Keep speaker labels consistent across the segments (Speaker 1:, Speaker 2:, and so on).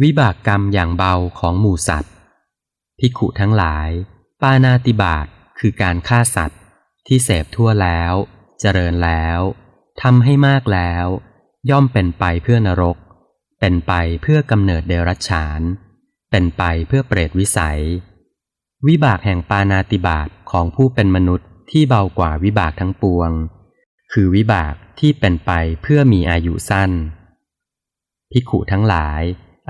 Speaker 1: วิบากกรรมอย่างเบาของหมู่สัตว์ภิขุทั้งหลาย ปานาติบาตคือการฆ่าสัตว์ ที่เสพทั่วแล้ว เจริญแล้วทำให้มากแล้ว ย่อมเป็นไปเพื่อนรก เป็นไปเพื่อกำเนิดเดรัจฉาน เป็นไปเพื่อเปรตวิสัย วิบากแห่งปานาติบาตของผู้เป็นมนุษย์ที่เบากว่าวิบากทั้งปวง คือวิบากที่เป็นไปเพื่อมีอายุสั้นภิขุทั้งหลาย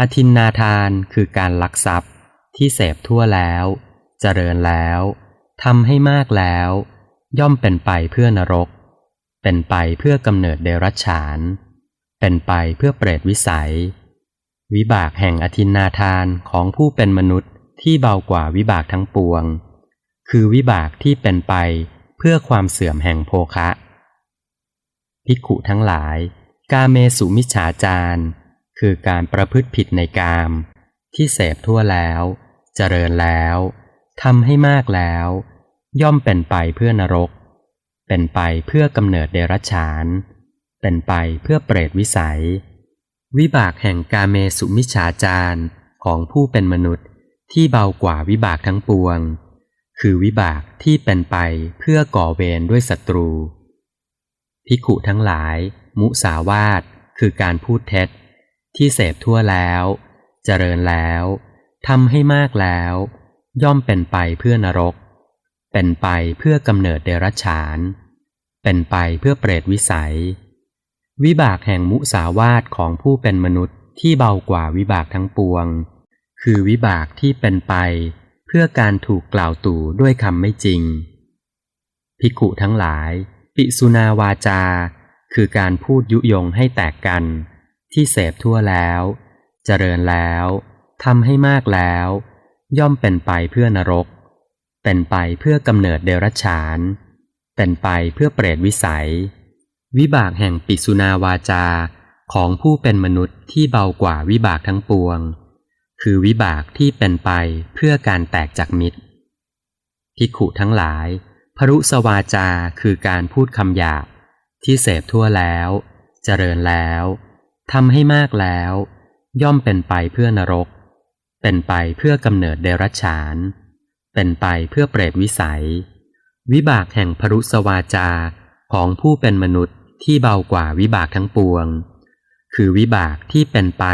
Speaker 1: อธินนาทานคือการลักทรัพย์ที่เสพทั่วแล้ว เจริญแล้วทำให้มากแล้ว ย่อมเป็นไปเพื่อนรก เป็นไปเพื่อกำเนิดเดรัจฉาน เป็นไปเพื่อเปรตวิสัย วิบากแห่งอธินนาทานของผู้เป็นมนุษย์ที่เบากว่าวิบากทั้งปวง คือวิบากที่เป็นไปเพื่อความเสื่อมแห่งโภคะ ภิกขุทั้งหลาย กาเมสุมิจฉาจาร คือการประพฤติผิดในกาม ที่เสพทั่วแล้ว เจริญแล้วทำให้มากแล้ว ย่อมเป็นไปเพื่อนรก เป็นไปเพื่อกำเนิดเดรัจฉาน เป็นไปเพื่อเปรตวิสัย วิบากแห่งกาเมสุมิจฉาจารของผู้เป็นมนุษย์ที่เบากว่าวิบากทั้งปวง คือวิบากที่เป็นไปเพื่อก่อเวรด้วยศัตรูภิขุทั้งหลาย มุสาวาทคือการพูดเท็จ ที่เสพทั่วแล้ว เจริญแล้วทำให้มากแล้ว ย่อมเป็นไปเพื่อนรก เป็นไปเพื่อกำเนิดเดรัจฉาน เป็นไปเพื่อเปรตวิสัย วิบากแห่งมุสาวาทของผู้เป็นมนุษย์ที่เบากว่าวิบากทั้งปวง คือวิบากที่เป็นไป เพื่อการถูกกล่าวตู่ด้วยคำไม่จริง ภิกขุทั้งหลาย ปิสุนาวาจา คือการพูดยุยงให้แตกกัน ที่เสพทั่วแล้ว เจริญแล้วทำให้มากแล้ว ย่อมเป็นไปเพื่อนรก เป็นไปเพื่อกำเนิดเดรัจฉาน เป็นไปเพื่อเปรตวิสัย วิบากแห่งปิสุนาวาจาของผู้เป็นมนุษย์ที่เบากว่าวิบากทั้งปวง คือวิบากที่เป็นไปเพื่อการแตกจากมิตรภิกขุทั้งหลาย พรุสวาจาคือการพูดคำหยาบที่เสพทั่วแล้ว เจริญแล้ว ทำให้มากแล้ว ย่อมเป็นไปเพื่อนรก เป็นไปเพื่อกำเนิดเดรัจฉาน เป็นไปเพื่อเปรตวิสัย วิบากแห่งพรุสวาจาของผู้เป็นมนุษย์ที่เบากว่าวิบากทั้งปวง คือวิบากที่เป็นไป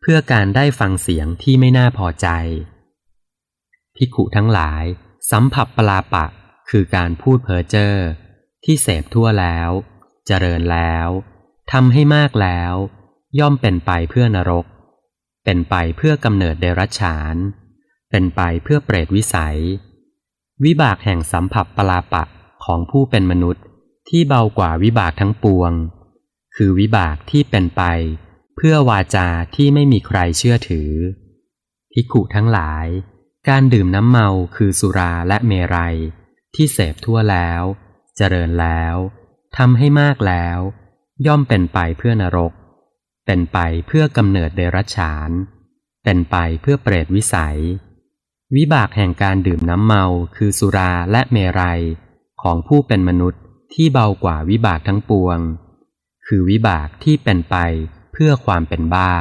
Speaker 1: เพื่อการได้ฟังเสียงที่ไม่น่าพอใจภิกขุทั้งหลาย สัมผัสปลาปะ คือการพูดเพ้อเจ้อที่เสพทั่วแล้ว เจริญแล้ว ทำให้มากแล้ว ย่อมเป็นไปเพื่อนรก เป็นไปเพื่อกำเนิดเดรัจฉาน เป็นไปเพื่อเปรตวิสัย วิบากแห่งสัมผัสปลาปะของผู้เป็นมนุษย์ที่เบากว่าวิบากทั้งปวง คือวิบากที่เป็นไป เพื่อวาจาที่ไม่มีใครเชื่อถือภิกขุทั้งหลาย การดื่มน้ำเมาคือสุราและเมรัย ที่เสพทั่วแล้ว เจริญแล้วทำให้มากแล้ว ย่อมเป็นไปเพื่อนรก เป็นไปเพื่อกำเนิดเดรัจฉาน เป็นไปเพื่อเปรตวิสัย วิบากแห่งการดื่มน้ำเมาคือสุราและเมรัย ของผู้เป็นมนุษย์ที่เบากว่าวิบากทั้งปวง คือวิบากที่เป็นไปเพื่อความเป็นบ้า